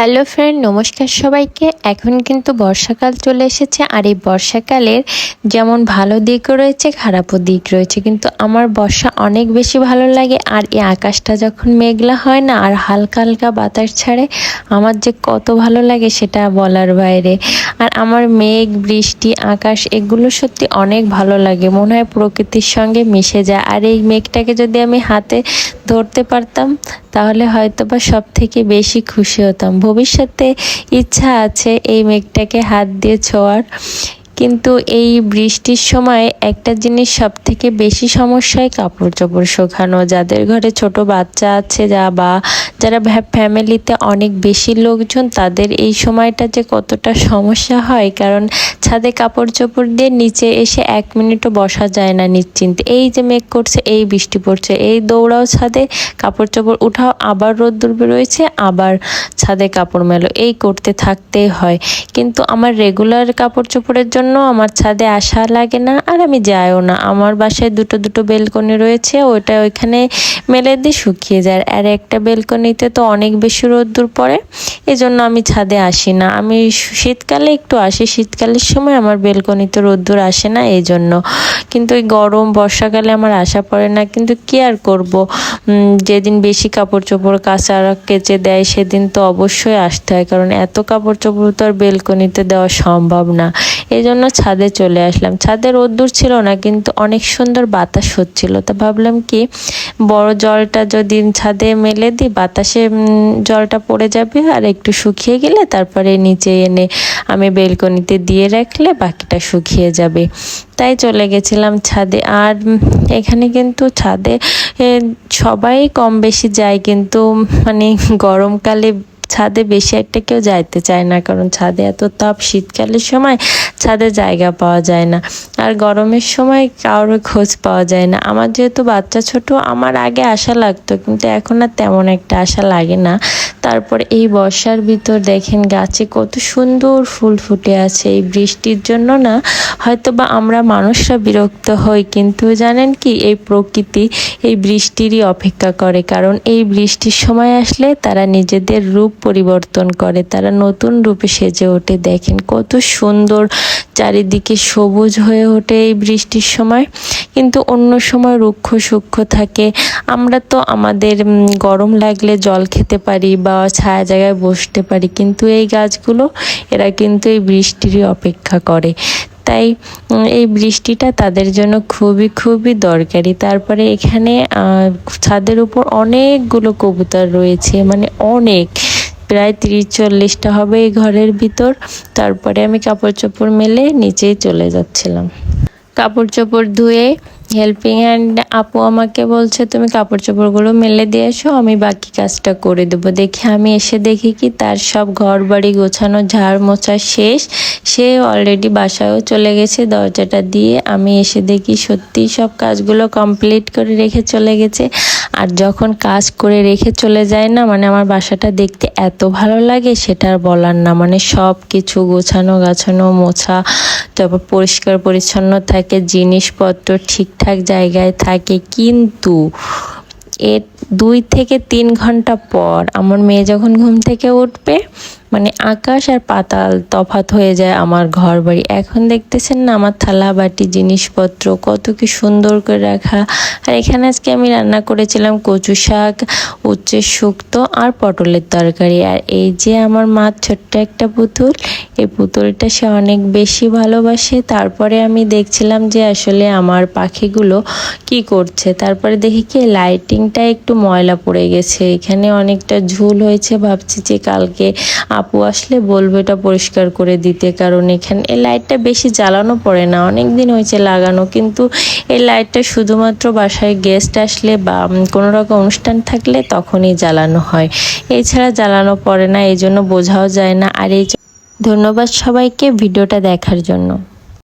Hello friend, নমস্কার সবাইকে। এখন কিন্তু বর্ষাকাল চলে এসেছে আর এই বর্ষাকালের যেমন ভালো দিকও রয়েছে, খারাপও দিক রয়েছে। কিন্তু আমার বর্ষা অনেক বেশি ভালো লাগে আর এই আকাশটা যখন মেঘলা হয় না আর হালকা হালকা বাতাস ছাড়ে, আমার যে কত ভালো লাগে সেটা বলার বাইরে। আর আমার মেঘ, বৃষ্টি, আকাশ এগুলো সত্যি অনেক ভালো লাগে। মনে হয় প্রকৃতির সঙ্গে মিশে যায়। আর এই মেঘটাকে যদি আমি হাতে ধরতে পারতাম, তাহলে হয়তো বা সব থেকে বেশি খুশি হতাম। ভবিষ্যতে ইচ্ছা আছে এই মেঘটাকে হাত দিয়ে ছোঁয়ার। কিন্তু এই বৃষ্টির সময় একটা জিনিস সব থেকে বেশি সমস্যায় কাপড় চোপড় শুকানো। যাদের ঘরে ছোট বাচ্চা আছে, যা বা যারা ফ্যামিলিতে অনেক বেশি লোকজন, তাদের এই সময়টা যে কতটা সমস্যা হয়, কারণ ছাদে কাপড় চোপড় দিয়ে নিচে এসে এক মিনিটও বসা যায় না নিশ্চিন্তে। এই যে মেঘ করছে, এই বৃষ্টি পড়ছে, এই দৌড়াও ছাদে কাপড় চোপড় উঠাও, আবার রোদ্দুর বেরোয়েছে, আবার ছাদে কাপড় মেলো। এই করতে থাকতেই হয়। কিন্তু আমার রেগুলার কাপড় চোপড়ের জন্য আমার ছাদে আসা লাগে না, আর আমি যাইও না। আমার বাসায় দুটো দুটো বেলকনি রয়েছে, ওইটা ওইখানে মেলে দিয়ে শুকিয়ে যায়। আর একটা বেলকনিতে তো অনেক বেশি রোদ্দুর পড়ে, এজন্য আমি ছাদে আসি না। আমি শীতকালে একটু আসি, শীতকালের সময় আমার বেলকনিতে রোদ্দুর আসে না এই জন্য কিন্তু ওই গরম, বর্ষাকালে আমার আশা পড়ে না, কিন্তু কি আর করব? যেদিন বেশি কাপড় চোপড় কাঁচা কেচে দেয়, সেদিন তো অবশ্যই আসতে হয়, কারণ এত কাপড় চোপড় তো আর বেলকনিতে দেওয়া সম্ভব না। এই জন্য ছাদে চলে আসলাম। ছাদে রোদ্দুর ছিল না, কিন্তু অনেক সুন্দর বাতাস হচ্ছিল। তা ভাবলাম কি, বড় জলটা যদি ছাদে মেলে দিই, বাতাসে জলটা পড়ে যাবে আর একটু শুকিয়ে গেলে তারপরে নিচে এনে আমি বেলকনিতে দিয়ে রাখলে বাকিটা শুকিয়ে যাবে। তাই চলে গেছিলাম ছাদে। আর এখানে কিন্তু ছাদে সবাই কম বেশি যায় কিন্তু মানে গরমকালে ছাদে বেশি একটা কেউ যাইতে চায় না, কারণ ছাদে এত তাপ শীতকালের সময় ছাদে জায়গা পাওয়া যায় না। আর গরমের সময় কারোর খোঁজ পাওয়া যায় না। আমার যেহেতু বাচ্চা ছোট, আমার আগে আশা লাগতো, কিন্তু এখন আর তেমন একটা আশা লাগে না। তারপর এই বর্ষার ভিতর দেখেন গাছে কত সুন্দর ফুল ফুটে আছে। এই বৃষ্টির জন্য না হয়তো বা আমরা মানুষরা বিরক্ত হই, কিন্তু জানেন কি, এই প্রকৃতি এই বৃষ্টিরই অপেক্ষা করে। কারণ এই বৃষ্টির সময় আসলে তারা নিজেদের রূপ পরিবর্তন করে। তারা নতুন রূপে সেজে ওঠে। দেখেন কত সুন্দর চারিদিকে সবুজ হয়ে ওঠে এই বৃষ্টির সময়। কিন্তু অন্য সময় রুক্ষ সূক্ষ্ম থাকে। আমরা তো আমাদের গরম লাগলে জল খেতে পারি বা ছায়া জায়গায় বসতে পারি। কিন্তু এই গাছগুলো, এরা কিন্তু এই বৃষ্টিরই অপেক্ষা করে। তাই এই বৃষ্টিটা তাদের জন্য খুবই খুবই দরকারি। তারপরে এখানে ছাদের উপর অনেকগুলো কবুতর রয়েছে। মানে অনেক। প্রায় তিরিশ চল্লিশটা হবে এই ঘরের ভিতর। তারপরে আমি কাপড় চোপড় মেলে নিচেই চলে যাচ্ছিলাম। কাপড় চোপড় ধুয়ে হেল্পিং হ্যান্ড আপু আমাকে বলছে, তুমি কাপড় চোপড়গুলো মেলে দিয়ে এসো আমি বাকি কাজটা করে দেবো। দেখি, আমি এসে দেখি কি তার সব ঘর বাড়ি গোছানো, ঝাড় মোছা শেষ। সে অলরেডি বাসায়ও চলে গেছে, দরজাটা দিয়ে আমি এসে দেখি সত্যি সব কাজগুলো কমপ্লিট করে রেখে চলে গেছে। আর যখন কাজ করে রেখে চলে যায় না মানে আমার বাসাটা দেখতে এত ভালো লাগে, সেটা আর বলার না। মানে সব কিছু গোছানো, গাছানো, মোছা তারপর পরিষ্কার পরিচ্ছন্ন থাকে, জিনিসপত্র ঠিকঠাক জায়গায় থাকে। কিন্তু এর দুই থেকে তিন ঘণ্টা পর আমার মেয়ে যখন ঘুম থেকে উঠবে মানে আকাশ আর পাতাল তফাত হয়ে যায় আমার ঘর বাড়ি এখন দেখতেছেন না আমার থালা বাটি জিনিসপত্র কত কি সুন্দর করে রাখা। আর এখানে আজকে আমি রান্না করেছিলাম কচু শাক উচ্চের শুক্তো আর পটলের তরকারি। আর এই যে আমার মা ছোট্ট একটা পুতুল, এই পুতুলটা সে অনেক বেশি ভালোবাসে। তারপরে আমি দেখছিলাম যে আসলে আমার পাখিগুলো কি করছে। তারপরে দেখি কি লাইটিংটা একটু ময়লা পড়ে গেছে। এখানে অনেকটা ঝুল হয়েছে। ভাবছি যে কালকে আপু আসলে বলব এটা পরিষ্কার করে দিতে, কারণ এখানে এই লাইটটা বেশি জ্বালানো পড়ে না। অনেক দিন হয়েছে লাগানো, কিন্তু এই লাইটটা শুধুমাত্র বাসায় গেস্ট আসলে বা কোনো রকম অনুষ্ঠান থাকলে তখনই জ্বালানো হয়। এছাড়া জ্বালানো পড়ে না এই জন্য বোঝাও যায় না। আর এই ধন্যবাদ সবাইকে ভিডিওটা দেখার জন্য।